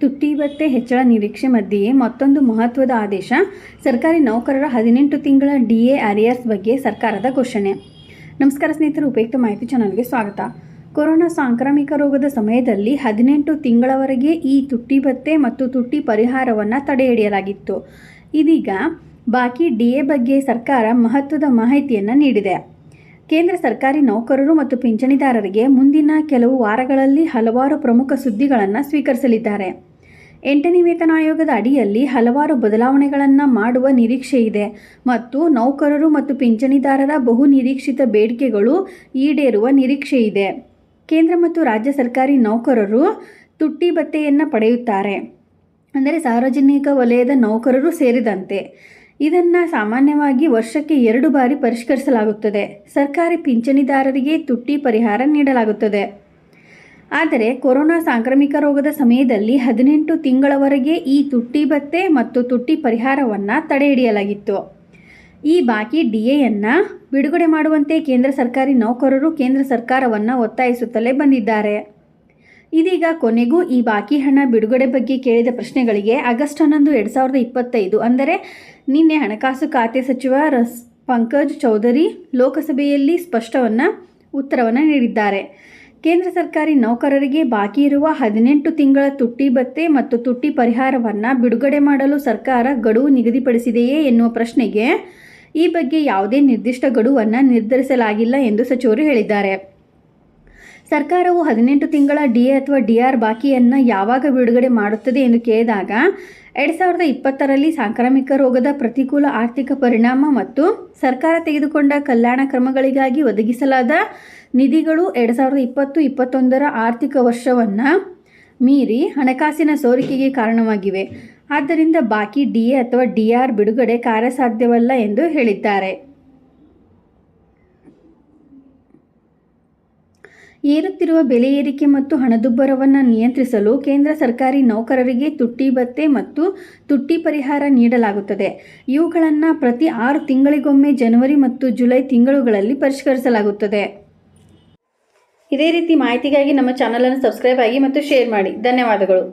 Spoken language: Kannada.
ತುಟ್ಟಿ ಭತ್ಯೆ ಹೆಚ್ಚಳ ನಿರೀಕ್ಷೆ ಮಧ್ಯೆಯೇ ಮತ್ತೊಂದು ಮಹತ್ವದ ಆದೇಶ, ಸರ್ಕಾರಿ ನೌಕರರ ಹದಿನೆಂಟು ತಿಂಗಳ ಡಿ ಎ ಅರಿಯರ್ಸ್ ಬಗ್ಗೆ ಸರ್ಕಾರದ ಘೋಷಣೆ. ನಮಸ್ಕಾರ ಸ್ನೇಹಿತರು, ಉಪಯುಕ್ತ ಮಾಹಿತಿ ಚಾನಲ್ಗೆ ಸ್ವಾಗತ. ಕೊರೋನಾ ಸಾಂಕ್ರಾಮಿಕ ರೋಗದ ಸಮಯದಲ್ಲಿ ಹದಿನೆಂಟು ತಿಂಗಳವರೆಗೆ ಈ ತುಟ್ಟಿ ಭತ್ತೆ ಮತ್ತು ತುಟ್ಟಿ ಪರಿಹಾರವನ್ನು ತಡೆಹಿಡಿಯಲಾಗಿತ್ತು ಇದೀಗ ಬಾಕಿ ಡಿ ಎ ಬಗ್ಗೆ ಸರ್ಕಾರ ಮಹತ್ವದ ಮಾಹಿತಿಯನ್ನು ನೀಡಿದೆ. ಕೇಂದ್ರ ಸರ್ಕಾರಿ ನೌಕರರು ಮತ್ತು ಪಿಂಚಣಿದಾರರಿಗೆ ಮುಂದಿನ ಕೆಲವು ವಾರಗಳಲ್ಲಿ ಹಲವಾರು ಪ್ರಮುಖ ಸುದ್ದಿಗಳನ್ನು ಸ್ವೀಕರಿಸಲಿದ್ದಾರೆ. ಎಂಟನೇ ವೇತನ ಆಯೋಗದ ಅಡಿಯಲ್ಲಿ ಹಲವಾರು ಬದಲಾವಣೆಗಳನ್ನು ಮಾಡುವ ನಿರೀಕ್ಷೆ ಇದೆ ಮತ್ತು ನೌಕರರು ಮತ್ತು ಪಿಂಚಣಿದಾರರ ಬಹು ನಿರೀಕ್ಷಿತ ಬೇಡಿಕೆಗಳು ಈಡೇರುವ ನಿರೀಕ್ಷೆ ಇದೆ. ಕೇಂದ್ರ ಮತ್ತು ರಾಜ್ಯ ಸರ್ಕಾರಿ ನೌಕರರು ತುಟ್ಟಿ ಭತ್ಯೆಯನ್ನು ಪಡೆಯುತ್ತಾರೆ. ಅಂದರೆ ಸಾರ್ವಜನಿಕ ವಲಯದ ನೌಕರರು ಸೇರಿದಂತೆ. ಇದನ್ನು ಸಾಮಾನ್ಯವಾಗಿ ವರ್ಷಕ್ಕೆ ಎರಡು ಬಾರಿ ಪರಿಷ್ಕರಿಸಲಾಗುತ್ತದೆ. ಸರ್ಕಾರಿ ಪಿಂಚಣಿದಾರರಿಗೆ ತುಟ್ಟಿ ಪರಿಹಾರ ನೀಡಲಾಗುತ್ತದೆ. ಆದರೆ ಕೊರೋನಾ ಸಾಂಕ್ರಾಮಿಕ ರೋಗದ ಸಮಯದಲ್ಲಿ ಹದಿನೆಂಟು ತಿಂಗಳವರೆಗೆ ಈ ತುಟ್ಟಿ ಭತ್ತೆ ಮತ್ತು ತುಟ್ಟಿ ಪರಿಹಾರವನ್ನು ತಡೆಹಿಡಿಯಲಾಗಿತ್ತು ಈ ಬಾಕಿ ಡಿ ಎನ್ನು ಬಿಡುಗಡೆ ಮಾಡುವಂತೆ ಕೇಂದ್ರ ಸರ್ಕಾರಿ ನೌಕರರು ಕೇಂದ್ರ ಸರ್ಕಾರವನ್ನು ಒತ್ತಾಯಿಸುತ್ತಲೇ ಬಂದಿದ್ದಾರೆ. ಇದೀಗ ಕೊನೆಗೂ ಈ ಬಾಕಿ ಹಣ ಬಿಡುಗಡೆ ಬಗ್ಗೆ ಕೇಳಿದ ಪ್ರಶ್ನೆಗಳಿಗೆ ಆಗಸ್ಟ್ ಹನ್ನೊಂದು, ಎರಡು ಸಾವಿರದ ಇಪ್ಪತ್ತೈದು ಅಂದರೆ ನಿನ್ನೆ ಹಣಕಾಸು ಖಾತೆ ಸಚಿವ ರಸ್, ಪಂಕಜ್ ಚೌಧರಿ ಲೋಕಸಭೆಯಲ್ಲಿ ಸ್ಪಷ್ಟವನ್ನು, ಉತ್ತರವನ್ನು ನೀಡಿದ್ದಾರೆ. ಕೇಂದ್ರ ಸರ್ಕಾರಿ ನೌಕರರಿಗೆ ಬಾಕಿ ಇರುವ ಹದಿನೆಂಟು ತಿಂಗಳ ತುಟ್ಟಿ ಭತ್ತೆ ಮತ್ತು ತುಟ್ಟಿ ಪರಿಹಾರವನ್ನು ಬಿಡುಗಡೆ ಮಾಡಲು ಸರ್ಕಾರ ಗಡುವು ನಿಗದಿಪಡಿಸಿದೆಯೇ ಎನ್ನುವ ಪ್ರಶ್ನೆಗೆ ಈ ಬಗ್ಗೆ ಯಾವುದೇ ನಿರ್ದಿಷ್ಟ ಗಡುವನ್ನು ನಿರ್ಧರಿಸಲಾಗಿಲ್ಲ ಎಂದು ಸಚಿವರು ಹೇಳಿದ್ದಾರೆ. ಸರ್ಕಾರವು ಹದಿನೆಂಟು ತಿಂಗಳ ಡಿ ಎ ಅಥವಾ ಡಿ ಆರ್ ಬಾಕಿಯನ್ನು ಯಾವಾಗ ಬಿಡುಗಡೆ ಮಾಡುತ್ತದೆ ಎಂದು ಕೇಳಿದಾಗ ಎರಡು ಸಾವಿರದ ಇಪ್ಪತ್ತರಲ್ಲಿ ಸಾಂಕ್ರಾಮಿಕ ರೋಗದ ಪ್ರತಿಕೂಲ ಆರ್ಥಿಕ ಪರಿಣಾಮ ಮತ್ತು ಸರ್ಕಾರ ತೆಗೆದುಕೊಂಡ ಕಲ್ಯಾಣ ಕ್ರಮಗಳಿಗಾಗಿ ಒದಗಿಸಲಾದ ನಿಧಿಗಳು ಎರಡು ಸಾವಿರದ ಇಪ್ಪತ್ತು, ಇಪ್ಪತ್ತೊಂದರ ಆರ್ಥಿಕ ವರ್ಷವನ್ನು ಮೀರಿ ಹಣಕಾಸಿನ ಸೋರಿಕೆಗೆ ಕಾರಣವಾಗಿವೆ. ಆದ್ದರಿಂದ ಬಾಕಿ ಡಿ ಎ ಅಥವಾ ಡಿ ಆರ್ ಬಿಡುಗಡೆ ಕಾರ್ಯಸಾಧ್ಯವಲ್ಲ ಎಂದು ಹೇಳಿದ್ದಾರೆ. ಏರುತ್ತಿರುವ ಬೆಲೆ ಏರಿಕೆ ಮತ್ತು ಹಣದುಬ್ಬರವನ್ನು ನಿಯಂತ್ರಿಸಲು ಕೇಂದ್ರ ಸರ್ಕಾರಿ ನೌಕರರಿಗೆ ತುಟ್ಟಿ ಭತ್ತೆ ಮತ್ತು ತುಟ್ಟಿ ಪರಿಹಾರ ನೀಡಲಾಗುತ್ತದೆ. ಇವುಗಳನ್ನು ಪ್ರತಿ ಆರು ತಿಂಗಳಿಗೊಮ್ಮೆ ಜನವರಿ ಮತ್ತು ಜುಲೈ ತಿಂಗಳುಗಳಲ್ಲಿ ಪರಿಷ್ಕರಿಸಲಾಗುತ್ತದೆ. ಇದೇ ರೀತಿ ಮಾಹಿತಿಗಾಗಿ ನಮ್ಮ ಚಾನಲನ್ನು ಸಬ್ಸ್ಕ್ರೈಬ್ ಆಗಿ ಮತ್ತು ಶೇರ್ ಮಾಡಿ. ಧನ್ಯವಾದಗಳು.